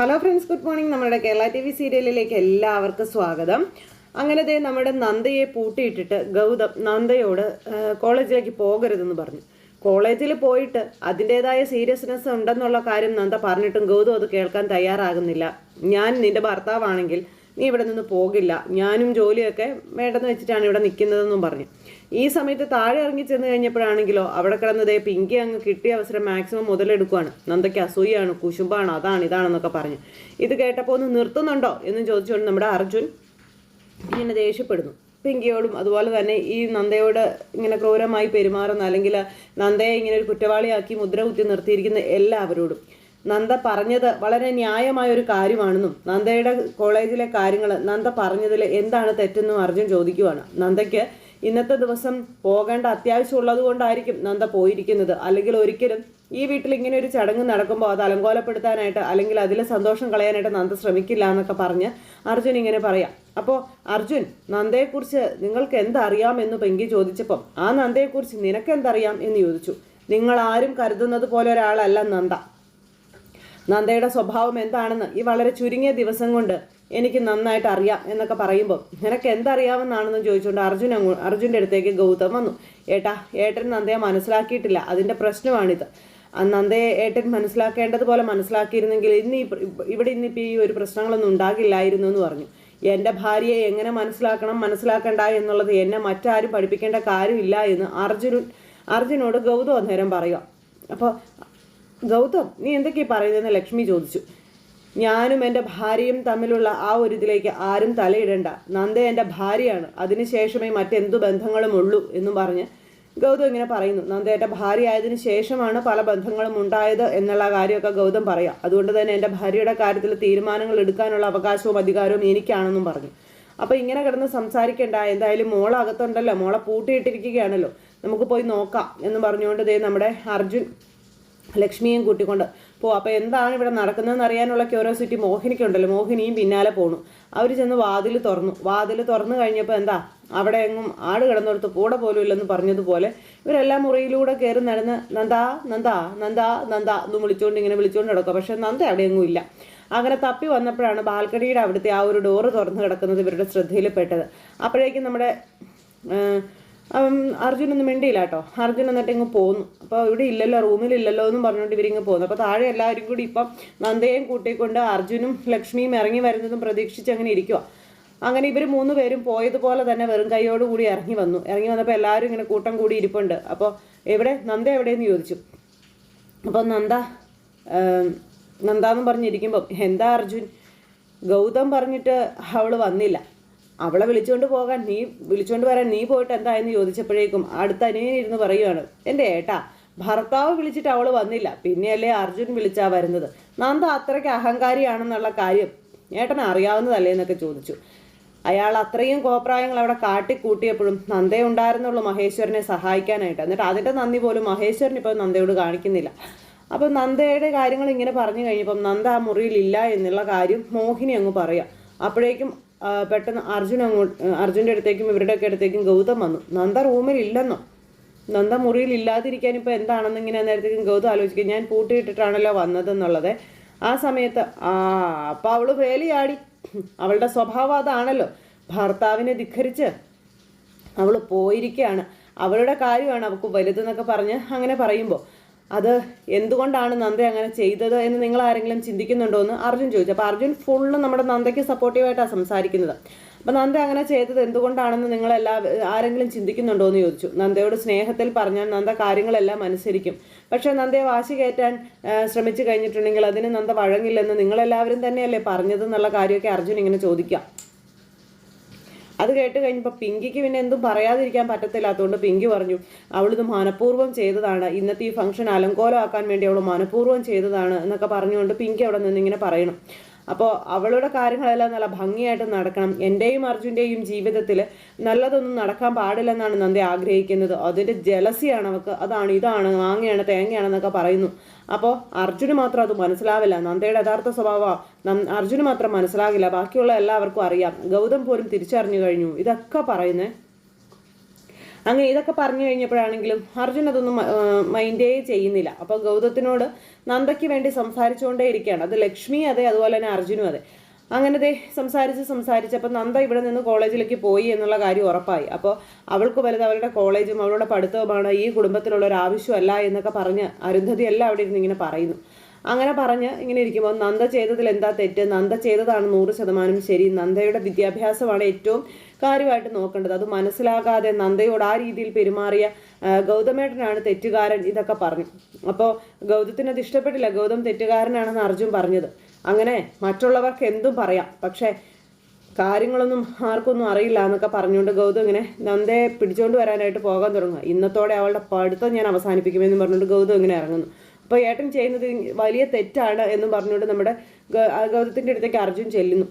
Hello friends good morning നമ്മുടെ Kerala T V സീരിയലിലേക്ക് എല്ലാവർക്കും സ്വാഗതം. അങ്ങനെ ദേ നമ്മുടെ നന്ദയെ പൂട്ടിയിട്ടിട്ട് ഗൗതം നന്ദയോട് കോളേജിലേക്ക് പോകരുതെന്ന് പറഞ്ഞു. കോളേജിൽ പോയിട്ട് അതിന്റെതായ സീരിയസ്നെസ് ഉണ്ടെന്നുള്ള കാര്യം നന്ദ പറഞ്ഞിട്ടും ഗൗതം അത് കേൾക്കാൻ തയ്യാറാകുന്നില്ല. ഞാൻ നിന്റെ ഭർത്താവാണെങ്കിൽ നീ ഇവിടെ നിന്ന് പോകില്ല. ഞാനും ജോലിയൊക്കെ വേണ്ടെന്ന് വെച്ചിട്ടാണ് ഇവിടെ നിൽക്കുന്നതെന്നും പറഞ്ഞു. ഈ സമയത്ത് താഴെ ഇറങ്ങി ചെന്ന് കഴിഞ്ഞപ്പോഴാണെങ്കിലോ അവിടെ കിടന്നതേ പിങ്കി അങ്ങ് കിട്ടിയ അവസരം മാക്സിമം മുതലെടുക്കുകയാണ് നന്ദയ്ക്ക് അസൂയാണ് കുശുമ്പാണ് അതാണ് ഇതാണെന്നൊക്കെ പറഞ്ഞു. ഇത് കേട്ടപ്പോൾ ഒന്ന് നിർത്തുന്നുണ്ടോ എന്ന് ചോദിച്ചുകൊണ്ട് നമ്മുടെ അർജുൻ ഇങ്ങനെ ദേഷ്യപ്പെടുന്നു. പിങ്കിയോടും അതുപോലെ തന്നെ ഈ നന്ദയോട് ഇങ്ങനെ ക്രൂരമായി പെരുമാറുന്ന അല്ലെങ്കിൽ നന്ദയെ ഇങ്ങനെ ഒരു കുറ്റവാളിയാക്കി മുദ്ര കുത്തി നിർത്തിയിരിക്കുന്ന എല്ലാവരോടും. നന്ദ പറഞ്ഞത് വളരെ ന്യായമായ ഒരു കാര്യമാണെന്നും നന്ദയുടെ കോളേജിലെ കാര്യങ്ങൾ നന്ദ പറഞ്ഞതിൽ എന്താണ് തെറ്റെന്നും അർജുൻ ചോദിക്കുവാണ്. നന്ദയ്ക്ക് ഇന്നത്തെ ദിവസം പോകേണ്ട അത്യാവശ്യമുള്ളത് കൊണ്ടായിരിക്കും നന്ദ പോയിരിക്കുന്നത്. അല്ലെങ്കിൽ ഒരിക്കലും ഈ വീട്ടിൽ ഇങ്ങനെ ഒരു ചടങ്ങ് നടക്കുമ്പോൾ അത് അലങ്കോലപ്പെടുത്താനായിട്ട് അല്ലെങ്കിൽ അതിലെ സന്തോഷം കളയാനായിട്ട് നന്ദ ശ്രമിക്കില്ല എന്നൊക്കെ പറഞ്ഞ് അർജുൻ ഇങ്ങനെ പറയാം. അപ്പോൾ അർജുൻ നന്ദയെക്കുറിച്ച് നിങ്ങൾക്ക് എന്തറിയാമെന്ന് പെങ്കി ചോദിച്ചപ്പം ആ നന്ദയെക്കുറിച്ച് നിനക്ക് എന്തറിയാം എന്ന് ചോദിച്ചു. നിങ്ങൾ ആരും കരുതുന്നത് പോലെ ഒരാളല്ല നന്ദ. നന്ദയുടെ സ്വഭാവം എന്താണെന്ന് ഈ വളരെ ചുരുങ്ങിയ ദിവസം കൊണ്ട് എനിക്ക് നന്നായിട്ട് അറിയാം എന്നൊക്കെ പറയുമ്പോൾ നിനക്ക് എന്തറിയാമെന്നാണെന്ന് ചോദിച്ചുകൊണ്ട് അർജുൻ അങ്ങ് അർജുന്റെ അടുത്തേക്ക് ഗൗതം വന്നു. ഏട്ടാ ഏട്ടൻ നന്ദയെ മനസ്സിലാക്കിയിട്ടില്ല. അതിന്റെ പ്രശ്നമാണിത്. നന്ദയെ ഏട്ടൻ മനസ്സിലാക്കേണ്ടതുപോലെ മനസ്സിലാക്കിയിരുന്നെങ്കിൽ ഇന്ന് ഇവിടെ ഇന്നിപ്പോൾ ഈ ഒരു പ്രശ്നങ്ങളൊന്നും ഉണ്ടാകില്ലായിരുന്നു എന്ന് പറഞ്ഞു. എന്റെ ഭാര്യയെ എങ്ങനെ മനസ്സിലാക്കണം? മനസ്സിലാക്കണ്ട എന്നുള്ളത് എന്നെ മറ്റാരും പഠിപ്പിക്കേണ്ട കാര്യമില്ല എന്ന് അർജുനൻ അർജുനോട് ഗൗതം അന്നേരം പറയുക അപ്പോൾ ഗൗതം നീ എന്തൊക്കെയാ പറയുന്നതെന്ന് ലക്ഷ്മി ചോദിച്ചു. ഞാനും എന്റെ ഭാര്യയും തമ്മിലുള്ള ആ ഒരു ഇതിലേക്ക് ആരും തലയിടണ്ട. നന്ദ എന്റെ ഭാര്യയാണ്. അതിനുശേഷമേ മറ്റെന്തു ബന്ധങ്ങളും ഉള്ളൂ എന്നും പറഞ്ഞ് ഗൗതം ഇങ്ങനെ പറയുന്നു. നന്ദ എന്റെ ഭാര്യ ആയതിനു ശേഷമാണ് പല ബന്ധങ്ങളും ഉണ്ടായത് എന്നുള്ള കാര്യമൊക്കെ ഗൗതം പറയാം. അതുകൊണ്ട് തന്നെ എന്റെ ഭാര്യയുടെ കാര്യത്തിൽ തീരുമാനങ്ങൾ എടുക്കാനുള്ള അവകാശവും അധികാരവും എനിക്കാണെന്നും പറഞ്ഞു. അപ്പോൾ ഇങ്ങനെ കിടന്ന് സംസാരിക്കേണ്ട. എന്തായാലും മോൾ അകത്തുണ്ടല്ലോ മോളെ പൂട്ടിയിട്ടിരിക്കുകയാണല്ലോ. നമുക്ക് പോയി നോക്കാം എന്ന് പറഞ്ഞുകൊണ്ട് ദേ നമ്മുടെ അർജുൻ ലക്ഷ്മിയും കൂട്ടിക്കൊണ്ട് പോ അപ്പോൾ എന്താണ് ഇവിടെ നടക്കുന്നതെന്ന് അറിയാനുള്ള ക്യൂരിയോസിറ്റി മോഹിനിക്കുണ്ടല്ലോ. മോഹിനിയും പിന്നാലെ പോണു. അവർ ചെന്ന് വാതിൽ തുറന്നു. വാതിൽ തുറന്നു കഴിഞ്ഞപ്പോൾ എന്താ? അവിടെ എങ്ങും ആട് കിടന്നിടത്ത് കൂടെ പോലും ഇല്ലെന്ന് പറഞ്ഞതുപോലെ ഇവരെല്ലാം മുറിയിലൂടെ കയറി നടന്ന് നന്ദാ നന്ദാ നന്ദാ നന്ദാ എന്ന് വിളിച്ചുകൊണ്ട് ഇങ്ങനെ വിളിച്ചുകൊണ്ട് കിടക്കുക പക്ഷേ നന്ദ അവിടെ എങ്ങും ഇല്ല. അങ്ങനെ തപ്പി വന്നപ്പോഴാണ് ബാൽക്കണിയുടെ അവിടുത്തെ ആ ഒരു ഡോറ് തുറന്നു കിടക്കുന്നത് ഇവരുടെ ശ്രദ്ധയിൽപ്പെട്ടത്. അപ്പോഴേക്കും നമ്മുടെ ഏഹ്, ഒന്നും മിണ്ടിയില്ല കേട്ടോ. അർജുൻ എന്നിട്ട് ഇങ്ങ് പോന്നു. അപ്പോൾ ഇവിടെ ഇല്ലല്ലോ റൂമിലില്ലല്ലോ എന്നും പറഞ്ഞുകൊണ്ട് ഇവരിങ്ങ് പോകുന്നു അപ്പോൾ താഴെ എല്ലാവരും കൂടി ഇപ്പം നന്ദയും കൂട്ടിക്കൊണ്ട് അർജുനും ലക്ഷ്മിയും ഇറങ്ങി വരുന്നതും പ്രതീക്ഷിച്ച് അങ്ങനെ ഇരിക്കുക അങ്ങനെ ഇവർ മൂന്ന് പേരും പോയതുപോലെ തന്നെ വെറും കൈയോട് കൂടി ഇറങ്ങി വന്നു. ഇറങ്ങി വന്നപ്പോൾ എല്ലാവരും ഇങ്ങനെ കൂട്ടം കൂടി ഇരിപ്പുണ്ട്. അപ്പോൾ എവിടെ? നന്ദ എവിടെയെന്ന് ചോദിച്ചു. അപ്പോൾ നന്ദ നന്ദ എന്ന് പറഞ്ഞിരിക്കുമ്പം എന്താ അർജുൻ? ഗൗതം പറഞ്ഞിട്ട് അവൾ വന്നില്ല. അവളെ വിളിച്ചുകൊണ്ട് പോകാൻ നീ വിളിച്ചുകൊണ്ട് വരാൻ നീ പോയിട്ട് എന്തായെന്ന് ചോദിച്ചപ്പോഴേക്കും അടുത്ത അനിയൻ ഇരുന്ന് പറയുകയാണ് എന്റെ ഏട്ടാ ഭർത്താവ് വിളിച്ചിട്ട് അവൾ വന്നില്ല പിന്നെയല്ലേ അർജുൻ വിളിച്ചാ വരുന്നത്? നന്ദ അത്രയ്ക്ക് അഹങ്കാരിയാണെന്നുള്ള കാര്യം ഏട്ടന് അറിയാവുന്നതല്ലേ? എന്നൊക്കെ ചോദിച്ചു. അയാൾ അത്രയും കോപ്രായങ്ങൾ അവിടെ കാട്ടിക്കൂട്ടിയപ്പോഴും നന്ദേ ഉണ്ടായിരുന്നുള്ളൂ മഹേശ്വരനെ സഹായിക്കാനായിട്ട്. എന്നിട്ട് അതിന്റെ നന്ദി പോലും മഹേശ്വരൻ ഇപ്പോൾ നന്ദയോട് കാണിക്കുന്നില്ല. അപ്പം നന്ദയുടെ കാര്യങ്ങൾ ഇങ്ങനെ പറഞ്ഞു കഴിഞ്ഞപ്പം നന്ദ ആ മുറിയിൽ ഇല്ല എന്നുള്ള കാര്യം മോഹിനി അങ്ങ് പറയാം. അപ്പോഴേക്കും പെട്ടെന്ന് അർജുൻ അങ്ങോട്ട് അർജുന്റെ അടുത്തേക്കും ഇവരുടെയൊക്കെ അടുത്തേക്കും ഗൗതം വന്നു. നന്ദ റൂമിൽ ഇല്ലെന്നോ? നന്ദ മുറിയിൽ ഇല്ലാതിരിക്കാൻ ഇപ്പോൾ എന്താണെന്ന് ഇങ്ങനെ നേരത്തേക്കും ഗൗതം ആലോചിക്കും. ഞാൻ പൂട്ടിയിട്ടിട്ടാണല്ലോ വന്നതെന്നുള്ളത്. ആ സമയത്ത് ആ അപ്പം അവൾ വേലിയാടി. അവളുടെ സ്വഭാവം അതാണല്ലോ. ഭർത്താവിനെ ധിഖരിച്ച് അവൾ പോയിരിക്കുകയാണ്. അവളുടെ കാര്യമാണ് അവൾക്ക് വലുതെന്നൊക്കെ പറഞ്ഞ് അങ്ങനെ പറയുമ്പോൾ അത് എന്തുകൊണ്ടാണ് നന്ദ അങ്ങനെ ചെയ്തത് എന്ന് നിങ്ങൾ ആരെങ്കിലും ചിന്തിക്കുന്നുണ്ടോ എന്ന് അർജുൻ ചോദിച്ചു. അപ്പോൾ അർജുൻ ഫുള്ള് നമ്മുടെ നന്ദയ്ക്ക് സപ്പോർട്ടീവായിട്ടാണ് സംസാരിക്കുന്നത്. അപ്പോൾ നന്ദ അങ്ങനെ ചെയ്തത് എന്തുകൊണ്ടാണെന്ന് നിങ്ങൾ എല്ലാ ആരെങ്കിലും ചിന്തിക്കുന്നുണ്ടോ എന്ന് ചോദിച്ചു. നന്ദയോട് സ്നേഹത്തിൽ പറഞ്ഞാൽ നന്ദ കാര്യങ്ങളെല്ലാം അനുസരിക്കും. പക്ഷേ നന്ദയെ വാശി കയറ്റാൻ ശ്രമിച്ചു കഴിഞ്ഞിട്ടുണ്ടെങ്കിൽ അതിന് നന്ദ വഴങ്ങില്ലെന്ന് നിങ്ങളെല്ലാവരും തന്നെയല്ലേ പറഞ്ഞത് എന്നുള്ള കാര്യമൊക്കെ അർജുൻ ഇങ്ങനെ ചോദിക്കാം. അത് കേട്ട് കഴിഞ്ഞപ്പോൾ പിങ്കിക്ക് പിന്നെ എന്തും പറയാതിരിക്കാൻ പറ്റത്തില്ലാത്തതുകൊണ്ട് പിങ്കി പറഞ്ഞു അവളിത് മനഃപൂർവം ചെയ്തതാണ്. ഇന്നത്തെ ഈ ഫംഗ്ഷൻ അലങ്കോലമാക്കാൻ വേണ്ടി അവൾ മനഃപൂർവം ചെയ്തതാണ് എന്നൊക്കെ പറഞ്ഞുകൊണ്ട് പിങ്കി അവിടെ നിന്ന് ഇങ്ങനെ പറയണം. അപ്പോൾ അവളുടെ കാര്യങ്ങളെല്ലാം നല്ല ഭംഗിയായിട്ട് നടക്കണം. എന്റെയും അർജുന്റെയും ജീവിതത്തിൽ നല്ലതൊന്നും നടക്കാൻ പാടില്ലെന്നാണ് നന്ദി ആഗ്രഹിക്കുന്നത്. അതിന്റെ ജലസിയാണ് അവൾക്ക് അതാണ് ഇതാണ് മാങ്ങയാണ് തേങ്ങയാണെന്നൊക്കെ പറയുന്നു. അപ്പോൾ അർജുന് മാത്രം അത് മനസ്സിലാവില്ല. നന്ദയുടെ യഥാർത്ഥ സ്വഭാവം അർജുന് മാത്രം മനസ്സിലാകില്ല. ബാക്കിയുള്ള എല്ലാവർക്കും അറിയാം. ഗൗതം പോലും തിരിച്ചറിഞ്ഞു കഴിഞ്ഞു. ഇതൊക്കെ പറയുന്നേ അങ്ങനെ ഇതൊക്കെ പറഞ്ഞു കഴിഞ്ഞപ്പോഴാണെങ്കിലും അർജുൻ അതൊന്നും മൈൻഡേ ചെയ്യുന്നില്ല. അപ്പോൾ ഗൗതത്തിനോട് നന്ദയ്ക്ക് വേണ്ടി സംസാരിച്ചുകൊണ്ടേ ഇരിക്കുകയാണ്. അത് ലക്ഷ്മി അതെ അതുപോലെ തന്നെ അർജുനും അതെ. അങ്ങനെ ദേ സംസാരിച്ച് സംസാരിച്ചപ്പോൾ നന്ദ ഇവിടെ നിന്ന് കോളേജിലേക്ക് പോയി എന്നുള്ള കാര്യം ഉറപ്പായി. അപ്പോൾ അവൾക്ക് വലുത് അവളുടെ കോളേജും അവളുടെ പഠിത്തവുമാണ് ഈ കുടുംബത്തിലുള്ള ഒരു ആവശ്യമല്ല എന്നൊക്കെ പറഞ്ഞ് അരുന്ധതി എല്ലാം അവിടെ ഇരുന്ന് ഇങ്ങനെ പറയുന്നു. അങ്ങനെ പറഞ്ഞ് ഇങ്ങനെ ഇരിക്കുമ്പോൾ നന്ദ ചെയ്തതിൽ എന്താ തെറ്റ്? നന്ദ ചെയ്തതാണ് നൂറ് ശതമാനം ശരി. നന്ദയുടെ വിദ്യാഭ്യാസമാണ് ഏറ്റവും കാര്യമായിട്ട് നോക്കേണ്ടത്. അത് മനസ്സിലാകാതെ നന്ദയോട് ആ രീതിയിൽ പെരുമാറിയ ഗൗതമേട്ടനാണ് തെറ്റുകാരൻ ഇതൊക്കെ പറഞ്ഞു. അപ്പോൾ ഗൗതത്തിന് അത് ഇഷ്ടപ്പെട്ടില്ല. ഗൗതം തെറ്റുകാരനാണെന്ന് അർജുൻ പറഞ്ഞത്. അങ്ങനെ മറ്റുള്ളവർക്ക് എന്തും പറയാം. പക്ഷേ കാര്യങ്ങളൊന്നും ആർക്കൊന്നും അറിയില്ല എന്നൊക്കെ പറഞ്ഞുകൊണ്ട് ഗൗതം ഇങ്ങനെ നന്ദയെ പിടിച്ചുകൊണ്ട് വരാനായിട്ട് പോകാൻ തുടങ്ങുക. ഇന്നത്തോടെ അവളുടെ പഠിത്തം ഞാൻ അവസാനിപ്പിക്കുമെന്ന് പറഞ്ഞുകൊണ്ട് ഗൗതം ഇങ്ങനെ ഇറങ്ങുന്നു. അപ്പോൾ ഏട്ടൻ ചെയ്യുന്നത് വലിയ തെറ്റാണ് എന്ന് പറഞ്ഞുകൊണ്ട് നമ്മുടെ ഗൗതത്തിന്റെ അടുത്തേക്ക് അർജുൻ ചെല്ലുന്നു.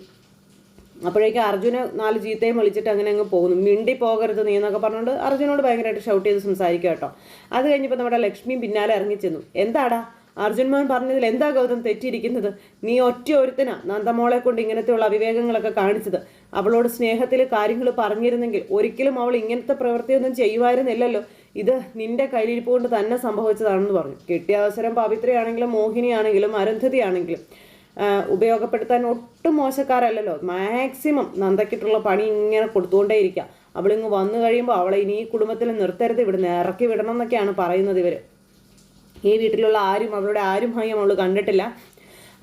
അപ്പോഴേക്കും അർജുന് നാല് ജീത്തയും വിളിച്ചിട്ട് അങ്ങനെ അങ്ങ് പോകുന്നു. മിണ്ടി പോകരുത് നീ എന്നൊക്കെ പറഞ്ഞുകൊണ്ട് അർജുനോട് ഭയങ്കരമായിട്ട് ഷൗട്ട് ചെയ്ത് സംസാരിക്കുക കേട്ടോ. അത് കഴിഞ്ഞപ്പോൾ നമ്മുടെ ലക്ഷ്മി പിന്നാലെ ഇറങ്ങിച്ചെന്നു എന്താടാ? അർജുൻ മോഹൻ പറഞ്ഞതിൽ എന്താ ഗൗതം തെറ്റിയിരിക്കുന്നത്? നീ ഒറ്റ ഒരുത്തനാ. നന്ദമോളെ കൊണ്ട് ഇങ്ങനത്തെയുള്ള അവിവേകങ്ങളൊക്കെ കാണിച്ചത്. അവളോട് സ്നേഹത്തിൽ കാര്യങ്ങൾ പറഞ്ഞിരുന്നെങ്കിൽ ഒരിക്കലും അവൾ ഇങ്ങനത്തെ പ്രവൃത്തിയൊന്നും ചെയ്യുമായിരുന്നില്ലല്ലോ. ഇത് നിന്റെ കയ്യിലിരിപ്പ് കൊണ്ട് തന്നെ സംഭവിച്ചതാണെന്ന് പറഞ്ഞു. കിട്ടിയ അവസരം പവിത്രയാണെങ്കിലും മോഹിനിയാണെങ്കിലും അരന്ധതിയാണെങ്കിലും. ഉപയോഗപ്പെടുത്താൻ ഒട്ടും മോശക്കാരല്ലല്ലോ. മാക്സിമം നന്ദക്കിട്ടുള്ള പണി ഇങ്ങനെ കൊടുത്തുകൊണ്ടേയിരിക്കുക അവളിങ്ങ് വന്നു കഴിയുമ്പോൾ അവളെ ഇനി ഈ കുടുംബത്തിൽ നിർത്തരുത് ഇവിടുന്ന് ഇറക്കി വിടണം എന്നൊക്കെയാണ് പറയുന്നത് ഇവർ ഈ വീട്ടിലുള്ള ആരും അവളുടെ ആരും ഭയം അവൾ കണ്ടിട്ടില്ല.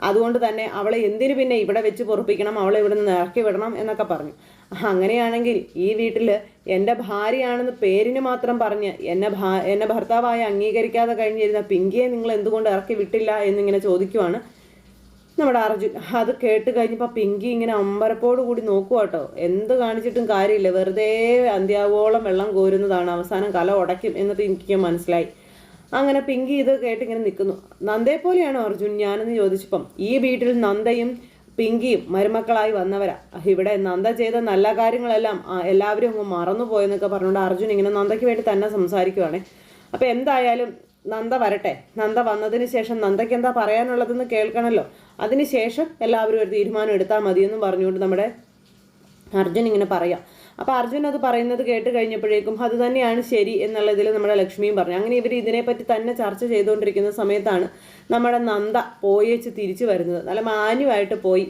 അതുകൊണ്ട് തന്നെ അവളെ എന്തിനു പിന്നെ ഇവിടെ വെച്ച് പൊറപ്പിക്കണം? അവളെ ഇവിടെ നിന്ന് ഇറക്കി വിടണം എന്നൊക്കെ പറഞ്ഞു. അങ്ങനെയാണെങ്കിൽ ഈ വീട്ടിൽ എന്റെ ഭാര്യയാണെന്ന് പേരിന് മാത്രം പറഞ്ഞ് എന്നെ ഭാ എന്നെ ഭർത്താവായി അംഗീകരിക്കാതെ കഴിഞ്ഞിരുന്ന പിങ്കിയെ നിങ്ങൾ എന്തുകൊണ്ട് ഇറക്കി വിട്ടില്ല എന്നിങ്ങനെ ചോദിക്കുവാണ് നമ്മുടെ അർജുൻ അത് കേട്ട് കഴിഞ്ഞപ്പോൾ പിങ്കി ഇങ്ങനെ അമ്പരപ്പോട് കൂടി നോക്കുക കേട്ടോ എന്ത് കാണിച്ചിട്ടും കാര്യമില്ല. വെറുതെ അന്ത്യാവോളം വെള്ളം കോരുന്നതാണ്. അവസാനം കല ഉടയ്ക്കും എന്ന് പിങ്കിക്ക് മനസ്സിലായി. അങ്ങനെ പിങ്കി ഇത് കേട്ടിങ്ങനെ നിൽക്കുന്നു. നന്ദയെ പോലെയാണോ അർജുൻ? ഞാനെന്ന് ചോദിച്ചപ്പം ഈ വീട്ടിൽ നന്ദയും പിങ്കിയും മരുമക്കളായി വന്നവരാ. ഇവിടെ നന്ദ ചെയ്ത നല്ല കാര്യങ്ങളെല്ലാം എല്ലാവരും അങ്ങ് മറന്നുപോയെന്നൊക്കെ പറഞ്ഞുകൊണ്ട് അർജുൻ ഇങ്ങനെ നന്ദയ്ക്ക് വേണ്ടി തന്നെ സംസാരിക്കുവാണേ. അപ്പോൾ എന്തായാലും നന്ദ വരട്ടെ. നന്ദ വന്നതിന് ശേഷം നന്ദയ്ക്ക് എന്താ പറയാനുള്ളതെന്ന് കേൾക്കണമല്ലോ അതിനുശേഷം എല്ലാവരും ഒരു തീരുമാനം എടുത്താൽ മതിയെന്നും പറഞ്ഞുകൊണ്ട് നമ്മുടെ അർജുൻ ഇങ്ങനെ പറയാം. അപ്പോൾ അർജുൻ അത് പറയുന്നത് കേട്ട് കഴിഞ്ഞപ്പോഴേക്കും അത് തന്നെയാണ് ശരി എന്നുള്ളതിൽ നമ്മുടെ ലക്ഷ്മിയും പറഞ്ഞു. അങ്ങനെ ഇവർ ഇതിനെപ്പറ്റി തന്നെ ചർച്ച ചെയ്തുകൊണ്ടിരിക്കുന്ന സമയത്താണ് നമ്മുടെ നന്ദ പോയേച്ച് തിരിച്ചു വരുന്നത്. നല്ല മാന്യമായിട്ട് പോയി.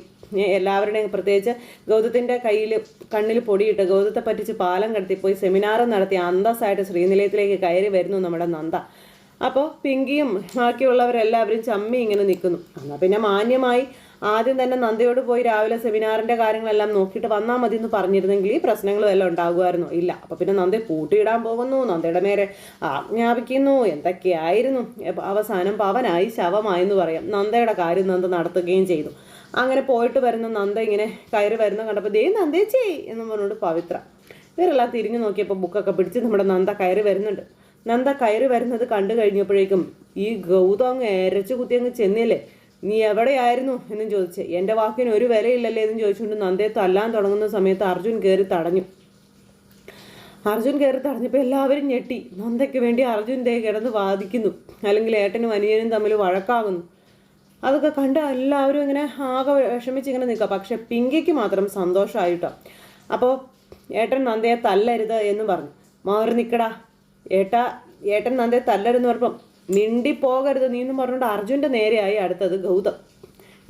എല്ലാവരുടെയും പ്രത്യേകിച്ച് ഗൗതത്തിന്റെ കയ്യിൽ കണ്ണിൽ പൊടിയിട്ട് ഗൗതത്തെ പറ്റിച്ച് പാലം കടത്തിപ്പോയി സെമിനാർ നടത്തി അന്തസ്സായിട്ട് ശ്രീനിലയത്തിലേക്ക് കയറി വരുന്നു നമ്മുടെ നന്ദ. അപ്പോൾ പിങ്കിയും ബാക്കിയുള്ളവരെല്ലാവരും ചമ്മി ഇങ്ങനെ നിൽക്കുന്നു. എന്നാൽ പിന്നെ മാന്യമായി ആദ്യം തന്നെ നന്ദയോട് പോയി രാവിലെ സെമിനാറിന്റെ കാര്യങ്ങളെല്ലാം നോക്കിയിട്ട് വന്നാൽ മതി എന്ന് പറഞ്ഞിരുന്നെങ്കിൽ ഈ പ്രശ്നങ്ങളും എല്ലാം ഉണ്ടാകുമായിരുന്നു. ഇല്ല അപ്പൊ പിന്നെ നന്ദ പൂട്ടിയിടാൻ പോകുന്നു. നന്ദയുടെ മേരെ ആജ്ഞാപിക്കുന്നു. എന്തൊക്കെയായിരുന്നു? അവസാനം പവനായി ശവമായി എന്ന് പറയാം. നന്ദയുടെ കാര്യം നന്ദ നടത്തുകയും ചെയ്തു. അങ്ങനെ പോയിട്ട് വരുന്ന നന്ദ ഇങ്ങനെ കയറി വരുന്ന കണ്ടപ്പോൾ ദേ നന്ദേച്ചി എന്ന് പറഞ്ഞുകൊണ്ട് പവിത്ര. ഇവരെല്ലാം തിരിഞ്ഞു നോക്കിയപ്പോൾ ബുക്കൊക്കെ പിടിച്ച് നമ്മുടെ നന്ദ കയറി വരുന്നുണ്ട്. നന്ദ കയറി വരുന്നത് കണ്ടു കഴിഞ്ഞപ്പോഴേക്കും ഈ ഗൗതം എരച്ചു കുത്തി അങ്ങ് ചെന്നില്ലേ? നീ എവിടെയായിരുന്നു എന്നും ചോദിച്ചു. എന്റെ വാക്കിന് ഒരു വിലയില്ലല്ലേ എന്നും ചോദിച്ചുകൊണ്ട് നന്ദയെ തല്ലാൻ തുടങ്ങുന്ന സമയത്ത് അർജുൻ കയറി തടഞ്ഞു. അർജുൻ കയറി തടഞ്ഞപ്പോൾ എല്ലാവരും ഞെട്ടി. നന്ദയ്ക്ക് വേണ്ടി അർജുൻ ദേ കിടന്ന് വാദിക്കുന്നു. അല്ലെങ്കിൽ ഏട്ടനും അനിയനും തമ്മിൽ വഴക്കാകുന്നു. അതൊക്കെ കണ്ട് എല്ലാവരും ഇങ്ങനെ ആകെ വിഷമിച്ച് ഇങ്ങനെ നിൽക്കുക. പക്ഷെ പിങ്കിക്ക് മാത്രം സന്തോഷമായിട്ടോ അപ്പോൾ ഏട്ടൻ നന്ദയെ തല്ലരുത് എന്ന് പറഞ്ഞു. മാറി നിൽക്കടാ. ഏട്ടാ ഏട്ടൻ നന്ദയെ തല്ലരുതെന്ന് പറഞ്ഞപ്പം മിണ്ടി പോകരുത് നീ എന്ന് പറഞ്ഞുകൊണ്ട് അർജുന്റെ നേരെയായി അടുത്തത് ഗൗതം.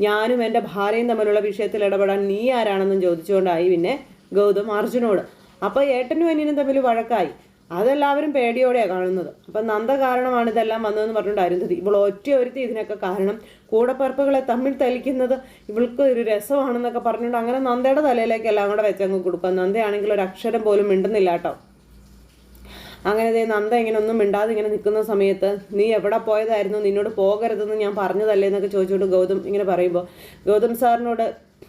ഞാനും എന്റെ ഭാര്യയും തമ്മിലുള്ള വിഷയത്തിൽ ഇടപെടാൻ നീ ആരാണെന്നും ചോദിച്ചുകൊണ്ടായി പിന്നെ ഗൗതം അർജുനോട്. അപ്പോൾ ഏട്ടനും അനിയനും തമ്മിൽ വഴക്കായി. അതെല്ലാവരും പേടിയോടെയാണ് കാണുന്നത്. അപ്പം നന്ദ കാരണമാണ് ഇതെല്ലാം വന്നതെന്ന് പറഞ്ഞുകൊണ്ട് അരുന്ധതി. ഇവൾ ഒറ്റ ഒരുത്തി ഇതിനൊക്കെ കാരണം. കൂടപ്പറപ്പുകളെ തമ്മിൽ തലിക്കുന്നത് ഇവൾക്ക് ഒരു രസമാണെന്നൊക്കെ പറഞ്ഞുകൊണ്ട് അങ്ങനെ നന്ദയുടെ തലയിലേക്ക് എല്ലാം കൂടെ വെച്ചങ്ങ് കൊടുക്കാം നന്ദയാണെങ്കിൽ ഒരു അക്ഷരം പോലും മിണ്ടുന്നില്ല കേട്ടോ. അങ്ങനെ ദേ നന്ദ ഇങ്ങനെ ഒന്നും മിണ്ടാതെ ഇങ്ങനെ നിൽക്കുന്ന സമയത്ത് നീ എവിടെ പോയതായിരുന്നു? നിന്നോട് പോകരുതെന്ന് ഞാൻ പറഞ്ഞതല്ലേ എന്നൊക്കെ ചോദിച്ചുകൊണ്ട് ഗൗതം ഇങ്ങനെ പറയുമ്പോൾ ഗൗതം സാറിനോട്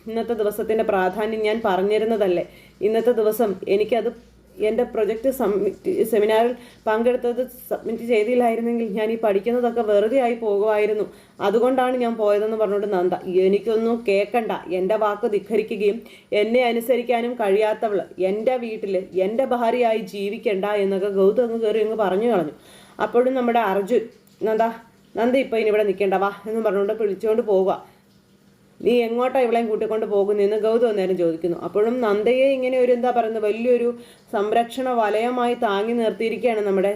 ഇന്നത്തെ ദിവസത്തിന്റെ പ്രാധാന്യം ഞാൻ പറഞ്ഞിരുന്നതല്ലേ? ഇന്നത്തെ ദിവസം എനിക്കത് എന്റെ പ്രൊജക്റ്റ് സബ്മിറ്റ് സെമിനാറിൽ പങ്കെടുത്തത് സബ്മിറ്റ് ചെയ്തില്ലായിരുന്നെങ്കിൽ ഞാൻ ഈ പഠിക്കുന്നതൊക്കെ വെറുതെ ആയി പോകുമായിരുന്നു. അതുകൊണ്ടാണ് ഞാൻ പോയതെന്ന് പറഞ്ഞുകൊണ്ട് നന്ദ എനിക്കൊന്നും കേൾക്കണ്ട എന്റെ വാക്ക് ധിഖരിക്കുകയും എന്നെ അനുസരിക്കാനും കഴിയാത്തവൾ എന്റെ വീട്ടിൽ എന്റെ ഭാര്യയായി ജീവിക്കണ്ട എന്നൊക്കെ ഗൗതം അങ്ങ് കയറി അങ്ങ് പറഞ്ഞു കളഞ്ഞു. അപ്പോഴും നമ്മുടെ അർജുൻ നന്ദ നന്ദ ഇപ്പോൾ ഇനി ഇവിടെ നിൽക്കേണ്ട വാ എന്ന് പറഞ്ഞുകൊണ്ട് വിളിച്ചുകൊണ്ട് പോവുക. നീ എങ്ങോട്ടാ ഇവളെയും കൂട്ടിക്കൊണ്ട് പോകുന്നതെന്ന് ഗൗതം നേരം ചോദിക്കുന്നു. അപ്പോഴും നന്ദയെ ഇങ്ങനെ ഒരു എന്താ പറയുന്നത് വലിയൊരു സംരക്ഷണ വലയമായി താങ്ങി നിർത്തിയിരിക്കുകയാണ് നമ്മുടെ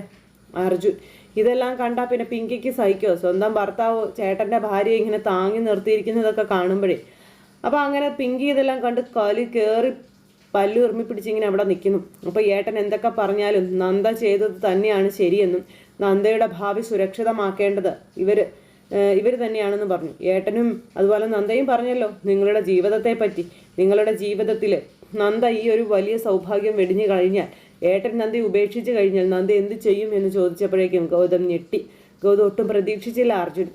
അർജുൻ ഇതെല്ലാം കണ്ടാൽ പിന്നെ പിങ്കിക്ക് സഹിക്കോ? സ്വന്തം ഭർത്താവ് ചേട്ടന്റെ ഭാര്യയെ ഇങ്ങനെ താങ്ങി നിർത്തിയിരിക്കുന്നതൊക്കെ കാണുമ്പോഴേ. അപ്പോൾ അങ്ങനെ പിങ്കി ഇതെല്ലാം കണ്ട് കലി കയറി പല്ലു ഉറുമി പിടിച്ചിങ്ങനെ അവിടെ നിൽക്കുന്നു. അപ്പോൾ ഏട്ടൻ എന്തൊക്കെ പറഞ്ഞാലും നന്ദ ചെയ്തത് തന്നെയാണ് ശരിയെന്നും നന്ദയുടെ ഭാവി സുരക്ഷിതമാക്കേണ്ടത്. ഇവർ ഇവർ തന്നെയാണെന്ന് പറഞ്ഞു. ഏട്ടനും അതുപോലെ നന്ദയും പറഞ്ഞല്ലോ നിങ്ങളുടെ ജീവിതത്തെ പറ്റി നിങ്ങളുടെ ജീവിതത്തിൽ നന്ദ ഈ ഒരു വലിയ സൗഭാഗ്യം വെടിഞ്ഞു കഴിഞ്ഞാൽ ഏട്ടൻ നന്ദി ഉപേക്ഷിച്ച് കഴിഞ്ഞാൽ നന്ദ എന്ത് ചെയ്യും എന്ന് ചോദിച്ചപ്പോഴേക്കും ഗൗതം ഞെട്ടി. ഗൗതം ഒട്ടും പ്രതീക്ഷിച്ചില്ല അർജുൻ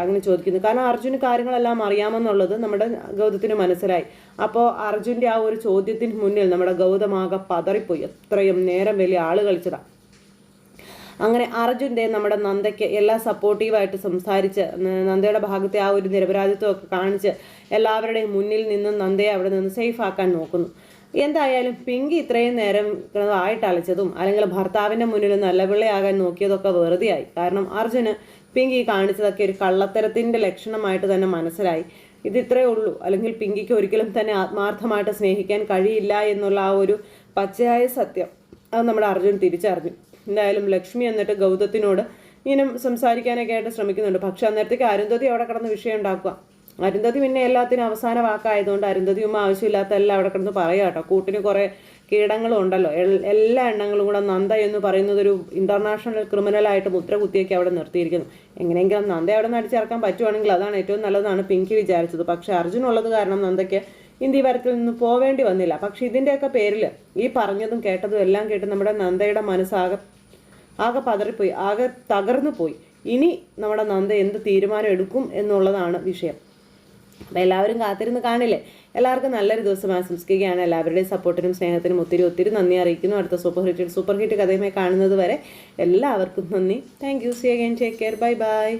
അങ്ങനെ ചോദിക്കുന്നു. കാരണം അർജുന് കാര്യങ്ങളെല്ലാം അറിയാമെന്നുള്ളത് നമ്മുടെ ഗൗതത്തിന് മനസ്സിലായി. അപ്പോൾ അർജുന്റെ ആ ഒരു ചോദ്യത്തിന് മുന്നിൽ നമ്മുടെ ഗൗതമാകെ പതറിപ്പോയി. എത്രയും നേരം വലിയ ആൾ കളിച്ചതാണ് അങ്ങനെ അർജുന്റെ നമ്മുടെ നന്ദയ്ക്ക് എല്ലാ സപ്പോർട്ടീവായിട്ട് സംസാരിച്ച് നന്ദയുടെ ഭാഗത്തെ ആ ഒരു നിരപരാധിത്വമൊക്കെ കാണിച്ച് എല്ലാവരുടെയും മുന്നിൽ നിന്നും നന്ദയെ അവിടെ നിന്ന് സേഫ് ആക്കാൻ നോക്കുന്നു. എന്തായാലും പിങ്കി ഇത്രയും നേരം ആയിട്ട് അലച്ചതും അല്ലെങ്കിൽ ഭർത്താവിന്റെ മുന്നിൽ നല്ല പിള്ളയാകാൻ നോക്കിയതൊക്കെ വെറുതെയായി. കാരണം അർജുന് പിങ്കി കാണിച്ചതൊക്കെ ഒരു കള്ളത്തരത്തിന്റെ ലക്ഷണമായിട്ട് തന്നെ മനസ്സിലായി. ഇത് ഇത്രയേ ഉള്ളൂ. അല്ലെങ്കിൽ പിങ്കിക്ക് ഒരിക്കലും തന്നെ ആത്മാർത്ഥമായിട്ട് സ്നേഹിക്കാൻ കഴിയില്ല എന്നുള്ള ആ ഒരു പച്ചയായ സത്യം അത് നമ്മുടെ അർജുൻ തിരിച്ചറിഞ്ഞു. എന്തായാലും ലക്ഷ്മി എന്നിട്ട് ഗൗതത്തിനോട് ഇങ്ങനെ സംസാരിക്കാനൊക്കെ ആയിട്ട് ശ്രമിക്കുന്നുണ്ട്. പക്ഷെ അന്നേരത്തേക്ക് അരുന്ധതി അവിടെ കിടന്ന് വിഷയം ഉണ്ടാക്കുക. അരുന്ധതി പിന്നെ എല്ലാത്തിനും അവസാന വാക്കായതുകൊണ്ട് അരുന്ധതിയും ആവശ്യമില്ലാത്ത എല്ലാം അവിടെ കിടന്ന് പറയാം കേട്ടോ. കൂട്ടിന് കുറേ കീടങ്ങളും ഉണ്ടല്ലോ. എല്ലാ എണ്ണങ്ങളും കൂടെ നന്ദ എന്ന് പറയുന്നത് ഒരു ഇന്റർനാഷണൽ ക്രിമിനലായിട്ട് മുദ്ര കുത്തിയൊക്കെ അവിടെ നിർത്തിയിരിക്കുന്നു. എങ്ങനെയെങ്കിലും നന്ദ അവിടെ നിന്ന് അടിച്ചിറക്കാൻ പറ്റുവാണെങ്കിൽ അതാണ് ഏറ്റവും നല്ലതാണ് പിങ്കി വിചാരിച്ചത്. പക്ഷേ അർജുൻ ഉള്ളത് കാരണം നന്ദയ്ക്ക് ഇന്ത്യ വരത്തിൽ നിന്ന് പോവേണ്ടി വന്നില്ല. പക്ഷെ ഇതിന്റെയൊക്കെ പേരിൽ ഈ പറഞ്ഞതും കേട്ടതും എല്ലാം കേട്ട് നമ്മുടെ നന്ദയുടെ മനസ്സാകെ ആകെ പതറിപ്പോയി ആകെ തകർന്നു പോയി. ഇനി നമ്മുടെ നന്ദ എന്ത് തീരുമാനം എടുക്കും എന്നുള്ളതാണ് വിഷയം. അപ്പം എല്ലാവരും കാത്തിരുന്ന് കാണില്ലേ? എല്ലാവർക്കും നല്ലൊരു ദിവസം ആശംസിക്കുകയാണ്. എല്ലാവരുടെയും സപ്പോർട്ടിനും സ്നേഹത്തിനും ഒത്തിരി ഒത്തിരി നന്ദി അറിയിക്കുന്നു. അടുത്ത സൂപ്പർ ഹിറ്റ് സൂപ്പർ ഹിറ്റ് കഥയുമായി കാണുന്നത് വരെ എല്ലാവർക്കും നന്ദി. Thank you see again take care bye bye